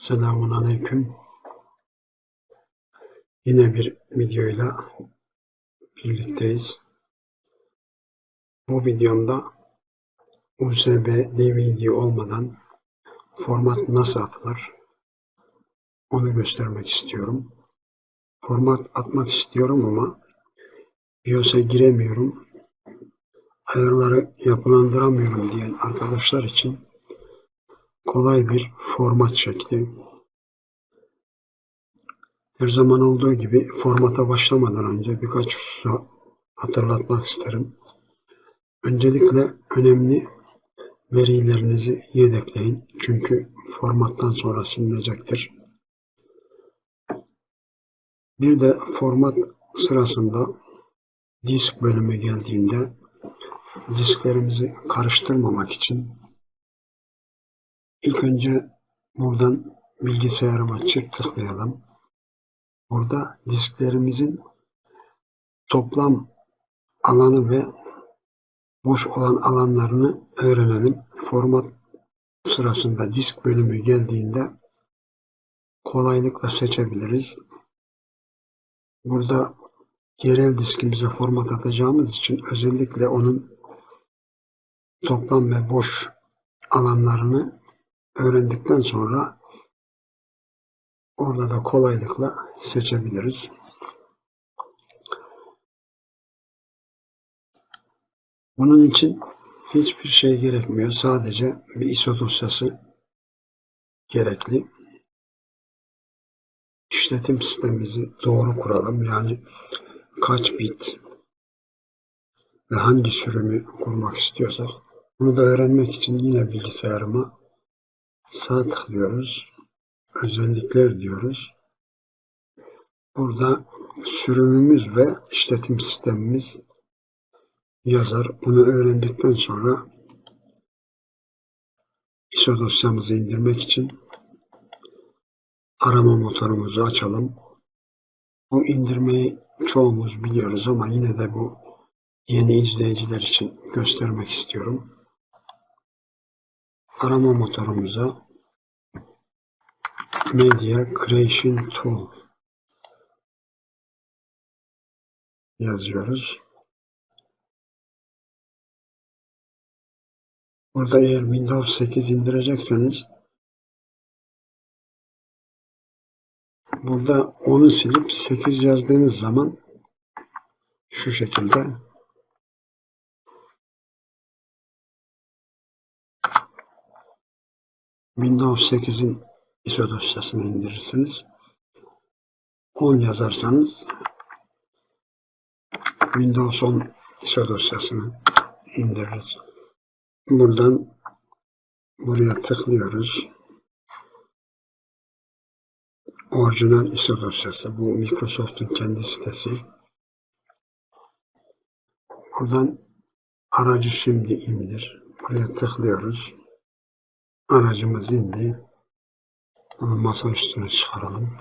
Selamun Aleyküm. Yine bir videoyla birlikteyiz. Bu videomda USB DVD olmadan format nasıl atılır onu göstermek istiyorum. Format atmak istiyorum ama BIOS'a giremiyorum. Ayarları yapılandıramıyorum diyen arkadaşlar için kolay bir format şekli. Her zaman olduğu gibi formata başlamadan önce birkaç hususu hatırlatmak isterim. Öncelikle önemli verilerinizi yedekleyin. Çünkü formattan sonra silinecektir. Bir de format sırasında disk bölümü geldiğinde disklerimizi karıştırmamak için ilk önce buradan bilgisayarıma çift tıklayalım. Burada disklerimizin toplam alanı ve boş olan alanlarını öğrenelim. Format sırasında disk bölümü geldiğinde kolaylıkla seçebiliriz. Burada yerel diskimize format atacağımız için özellikle onun toplam ve boş alanlarını öğrendikten sonra orada da kolaylıkla seçebiliriz. Bunun için hiçbir şey gerekmiyor. Sadece bir ISO dosyası gerekli. İşletim sistemimizi doğru kuralım. Yani kaç bit ve hangi sürümü kurmak istiyorsak bunu da öğrenmek için yine bilgisayarıma sağ tıklıyoruz. Özellikler diyoruz. Burada sürümümüz ve işletim sistemimiz yazar. Bunu öğrendikten sonra ISO dosyamızı indirmek için arama motorumuzu açalım. Bu indirmeyi çoğumuz biliyoruz ama yine de bu yeni izleyiciler için göstermek istiyorum. Arama motorumuza Media Creation Tool yazıyoruz. Burada eğer Windows 8 indirecekseniz burada onu silip 8 yazdığınız zaman şu şekilde Windows 8'in ISO dosyasını indirirsiniz. 10 yazarsanız Windows 10 ISO dosyasını indiririz. Buradan buraya tıklıyoruz. Orijinal ISO dosyası. Bu Microsoft'un kendi sitesi. Buradan aracı şimdi indir. Buraya tıklıyoruz. Aracımız indi. Bunu masa üstüne çıkaralım.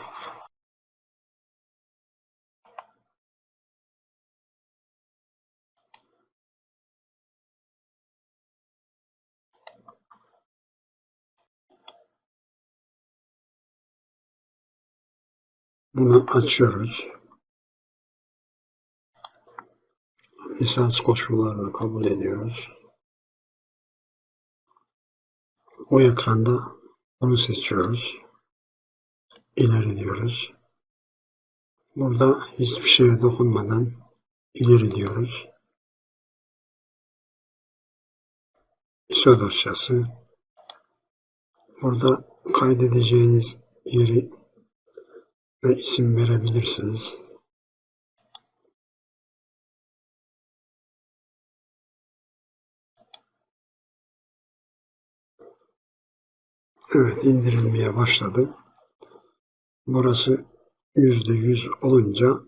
Bunu açıyoruz. Lisans koşullarını kabul ediyoruz. O ekranda bunu seçiyoruz. İleri. Burada hiçbir şeye dokunmadan ileri diyoruz. ISO dosyası. Burada kaydedeceğiniz yeri ve isim verebilirsiniz. Evet indirilmeye başladı. Burası yüzde yüz olunca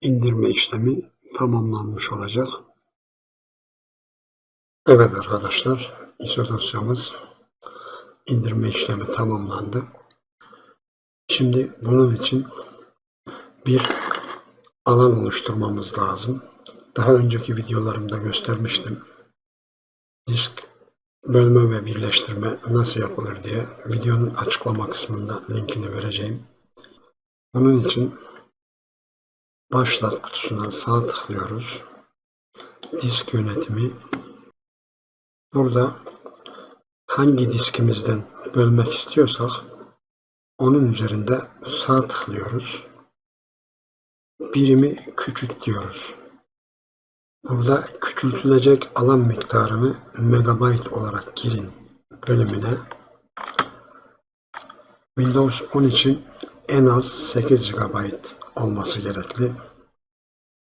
indirme işlemi tamamlanmış olacak. Evet arkadaşlar ISO dosyamız indirme işlemi tamamlandı. Şimdi bunun için bir alan oluşturmamız lazım. Daha önceki videolarımda göstermiştim. Disk bölme ve birleştirme nasıl yapılır diye videonun açıklama kısmında linkini vereceğim. Bunun için başlat kutusuna sağ tıklıyoruz. Disk yönetimi. Burada hangi diskimizden bölmek istiyorsak onun üzerinde sağ tıklıyoruz. Birimi küçült diyoruz. Burada küçültülecek alan miktarını megabayt olarak girin bölümüne. Windows 10 için en az 8 GB olması gerekli.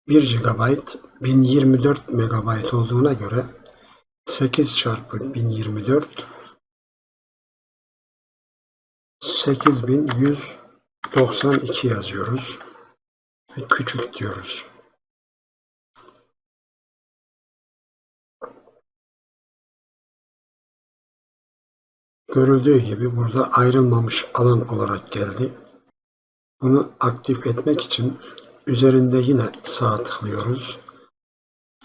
1 GB 1024 MB olduğuna göre 8 çarpı 1024 8192 yazıyoruz küçük diyoruz. Görüldüğü gibi burada ayrılmamış alan olarak geldi. Bunu aktif etmek için üzerinde yine sağ tıklıyoruz.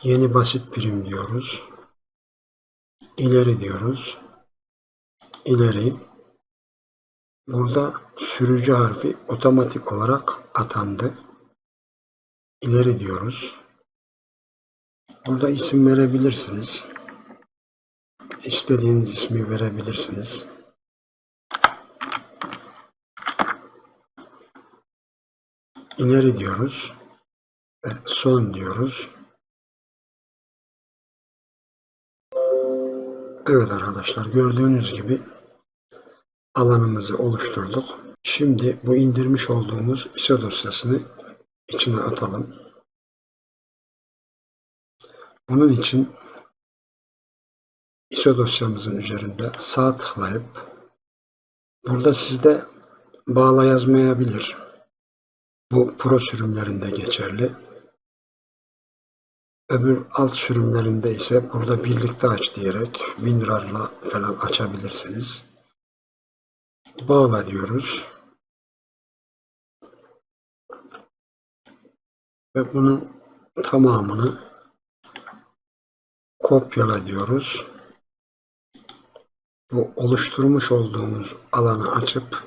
Yeni basit birim diyoruz. İleri diyoruz. İleri. Burada sürücü harfi otomatik olarak atandı. İleri diyoruz. Burada isim verebilirsiniz. İstediğiniz ismi verebilirsiniz. İleri diyoruz ve son diyoruz. Evet arkadaşlar gördüğünüz gibi alanımızı oluşturduk. Şimdi bu indirmiş olduğumuz ISO dosyasını içine atalım. Bunun için ISO dosyamızın üzerinde sağ tıklayıp burada sizde bağla yazmayabilir. Bu pro sürümlerinde geçerli. Öbür alt sürümlerinde ise burada birlikte aç diyerek WinRAR'la falan açabilirsiniz. Bağla diyoruz. Ve bunu tamamını kopyala diyoruz. Bu oluşturmuş olduğumuz alanı açıp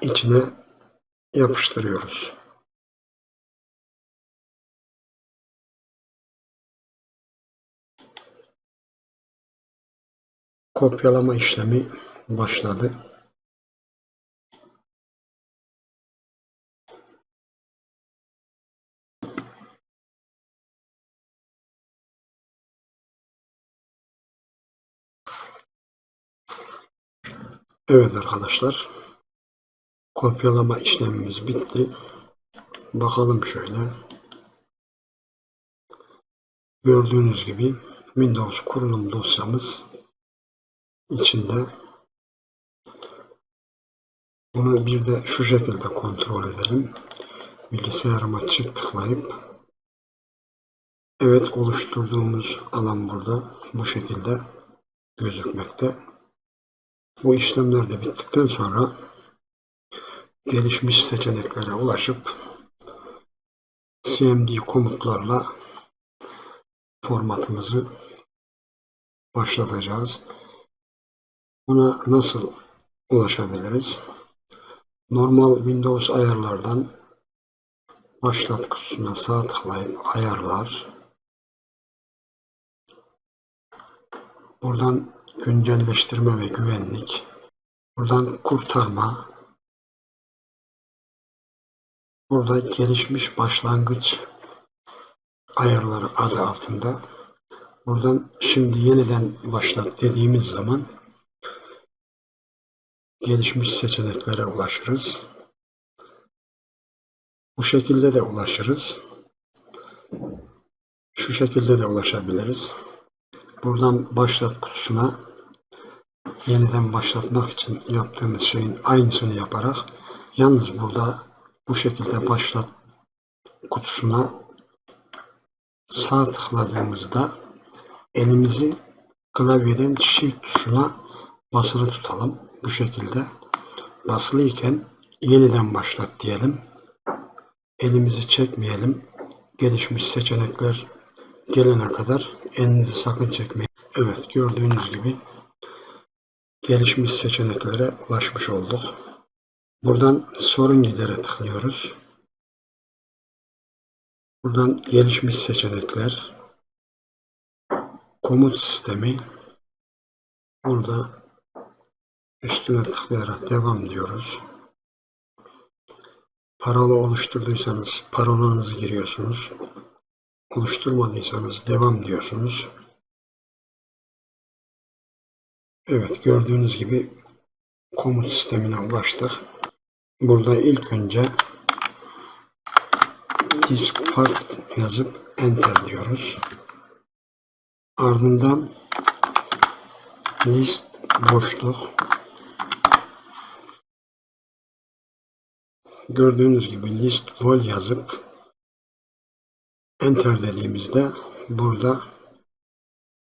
içine yapıştırıyoruz. Kopyalama işlemi başladı. Evet arkadaşlar. Kopyalama işlemimiz bitti. Bakalım şöyle. Gördüğünüz gibi Windows kurulum dosyamız içinde. Bunu bir de şu şekilde kontrol edelim. Bilgisayarıma çift tıklayıp Evet oluşturduğumuz alan burada bu şekilde gözükmekte. Bu işlemler de bittikten sonra gelişmiş seçeneklere ulaşıp CMD komutlarla formatımızı başlatacağız. Buna nasıl ulaşabiliriz? Normal Windows ayarlardan başlat kutusuna sağ tıklayıp ayarlar. Buradan güncelleştirme ve güvenlik. Buradan kurtarma. Burada gelişmiş başlangıç ayarları adı altında. Buradan şimdi yeniden başlat dediğimiz zaman gelişmiş seçeneklere ulaşırız. Bu şekilde de ulaşırız. Şu şekilde de ulaşabiliriz. Buradan başlat kutusuna yeniden başlatmak için yaptığımız şeyin aynısını yaparak yalnız burada bu şekilde başlat kutusuna sağ tıkladığımızda elimizi klavyeden shift tuşuna basılı tutalım. Bu şekilde basılıyken yeniden başlat diyelim. Elimizi çekmeyelim. Gelişmiş seçenekler gelene kadar elinizi sakın çekmeyin. Evet gördüğünüz gibi gelişmiş seçeneklere ulaşmış olduk. Buradan sorun gidere tıklıyoruz. Buradan gelişmiş seçenekler, komut sistemi, burada üstüne tıklayarak devam diyoruz. Parola oluşturduysanız parolanızı giriyorsunuz. Oluşturmadıysanız devam diyorsunuz. Evet gördüğünüz gibi komut sistemine ulaştık. Burada ilk önce diskpart yazıp enter diyoruz. Ardından list boşluk gördüğünüz gibi list vol yazıp enter dediğimizde burada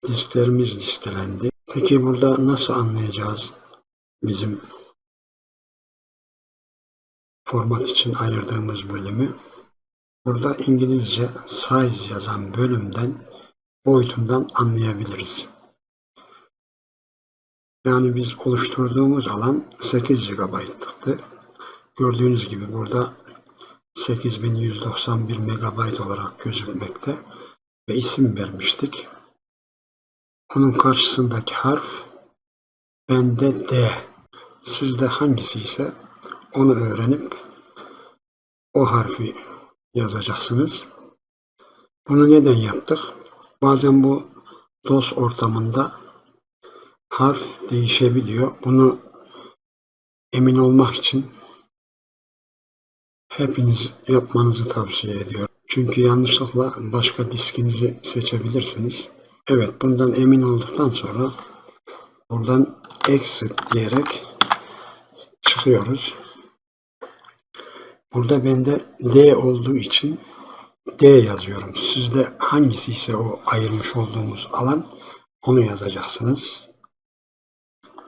disklerimiz listelendi. Peki burada nasıl anlayacağız bizim format için ayırdığımız bölümü? Burada İngilizce size yazan bölümden boyutundan anlayabiliriz. Yani biz oluşturduğumuz alan 8 GB'lıktı. Gördüğünüz gibi burada 8191 MB olarak gözükmekte ve isim vermiştik. Onun karşısındaki harf bende D. Sizde hangisi ise onu öğrenip o harfi yazacaksınız. Bunu neden yaptık? Bazen bu DOS ortamında harf değişebiliyor. Bunu emin olmak için hepiniz yapmanızı tavsiye ediyorum. Çünkü yanlışlıkla başka diskinizi seçebilirsiniz. Evet bundan emin olduktan sonra buradan exit diyerek çıkıyoruz. Burada bende D olduğu için D yazıyorum. Sizde hangisi ise o ayırmış olduğumuz alan onu yazacaksınız.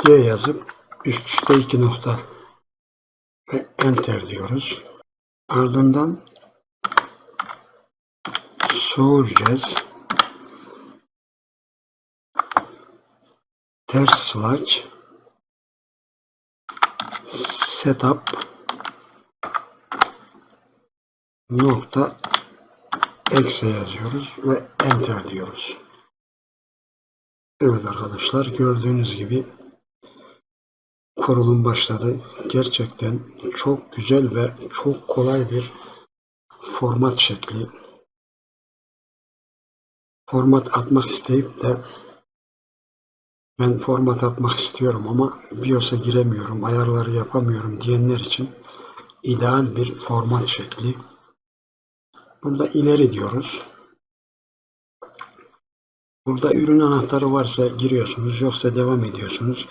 D yazıp üst üste iki nokta ve enter diyoruz. Ardından soğuracağız. Ters slash setup nokta exe yazıyoruz ve enter diyoruz. Evet arkadaşlar gördüğünüz gibi kurulum başladı. Gerçekten çok güzel ve çok kolay bir format şekli. Format atmak isteyip de ben format atmak istiyorum ama BIOS'a giremiyorum, ayarları yapamıyorum diyenler için ideal bir format şekli. Burada ileri diyoruz. Burada ürün anahtarı varsa giriyorsunuz, yoksa devam ediyorsunuz.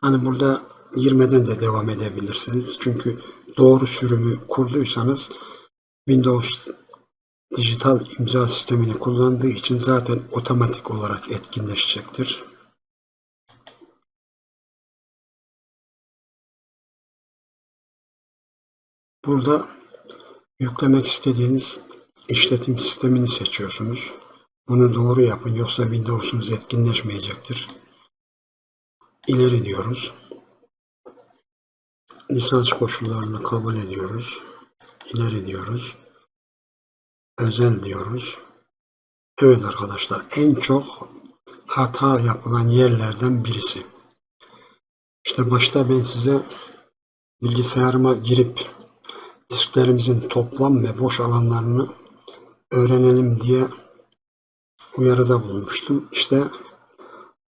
Hani burada girmeden de devam edebilirsiniz. Çünkü doğru sürümü kurduysanız Windows dijital imza sistemini kullandığı için zaten otomatik olarak etkinleşecektir. Burada yüklemek istediğiniz işletim sistemini seçiyorsunuz. Bunu doğru yapın yoksa Windows'unuz etkinleşmeyecektir. İleri diyoruz. Lisans koşullarını kabul ediyoruz. İleri diyoruz. Özel diyoruz. Evet arkadaşlar en çok hata yapılan yerlerden birisi. İşte başta ben size bilgisayarıma girip disklerimizin toplam ve boş alanlarını öğrenelim diye uyarıda bulmuştum. İşte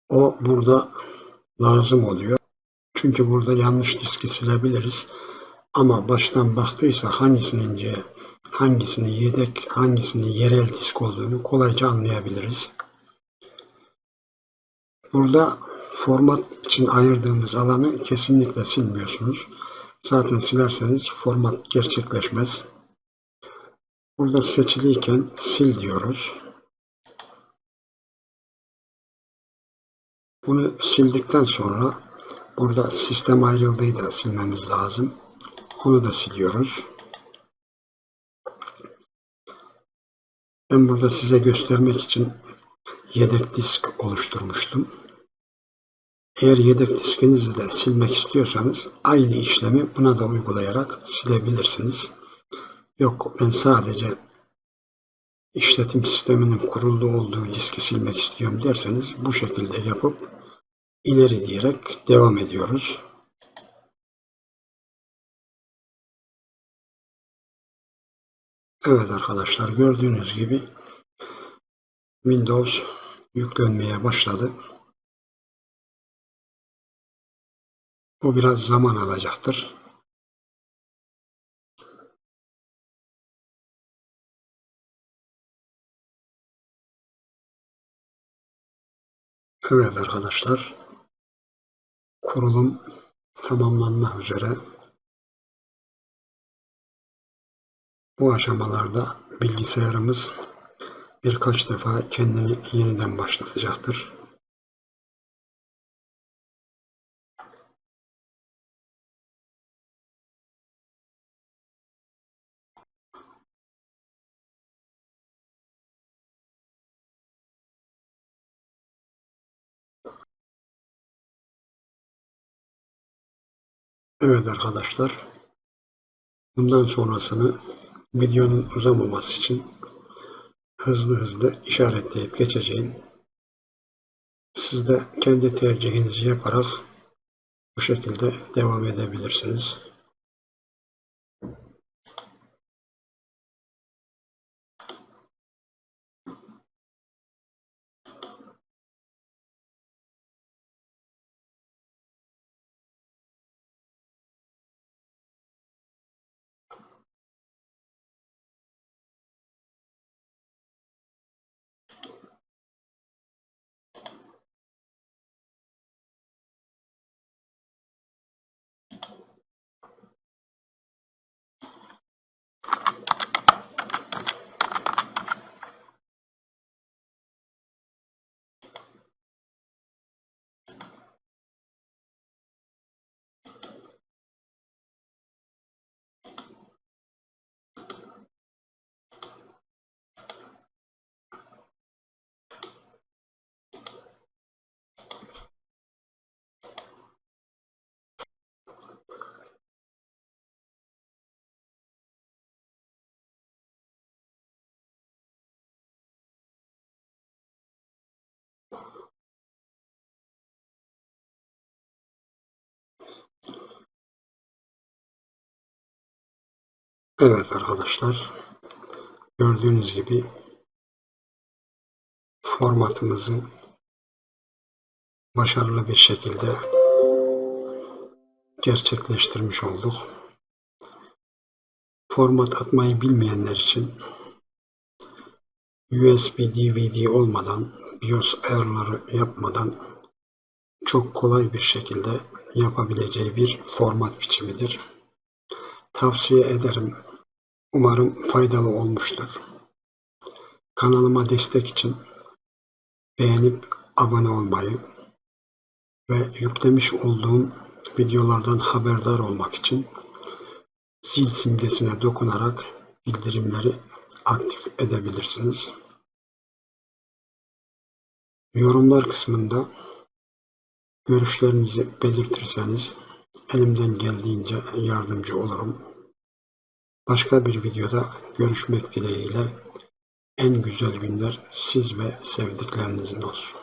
o burada lazım oluyor. Çünkü burada yanlış diski silebiliriz. Ama baştan baktıysa hangisinin C, hangisinin yedek, hangisinin yerel disk olduğunu kolayca anlayabiliriz. Burada format için ayırdığımız alanı kesinlikle silmiyorsunuz. Zaten silerseniz format gerçekleşmez. Burada seçiliyken sil diyoruz. Bunu sildikten sonra burada sistem ayrıldığı da silmemiz lazım. Onu da siliyoruz. Ben burada size göstermek için yedek disk oluşturmuştum. Eğer yedek diskinizi de silmek istiyorsanız aynı işlemi buna da uygulayarak silebilirsiniz. Yok ben sadece işletim sisteminin kurulu olduğu diski silmek istiyorum derseniz bu şekilde yapıp ileri diyerek devam ediyoruz. Evet arkadaşlar gördüğünüz gibi Windows yüklenmeye başladı. Bu biraz zaman alacaktır. Evet arkadaşlar. Kurulum tamamlanmak üzere. Bu aşamalarda bilgisayarımız birkaç defa kendini yeniden başlatacaktır. Evet arkadaşlar. Bundan sonrasını videonun uzamaması için hızlı hızlı işaretleyip geçeceğim. Siz de kendi tercihinizi yaparak bu şekilde devam edebilirsiniz. Evet arkadaşlar. Gördüğünüz gibi formatımızı başarılı bir şekilde gerçekleştirmiş olduk. Format atmayı bilmeyenler için USB DVD olmadan BIOS ayarları yapmadan çok kolay bir şekilde yapabileceği bir format biçimidir. Tavsiye ederim. Umarım faydalı olmuştur. Kanalıma destek için beğenip abone olmayı ve yüklemiş olduğum videolardan haberdar olmak için zil simgesine dokunarak bildirimleri aktif edebilirsiniz. Yorumlar kısmında görüşlerinizi belirtirseniz elimden geldiğince yardımcı olurum. Başka bir videoda görüşmek dileğiyle en güzel günler siz ve sevdiklerinizin olsun.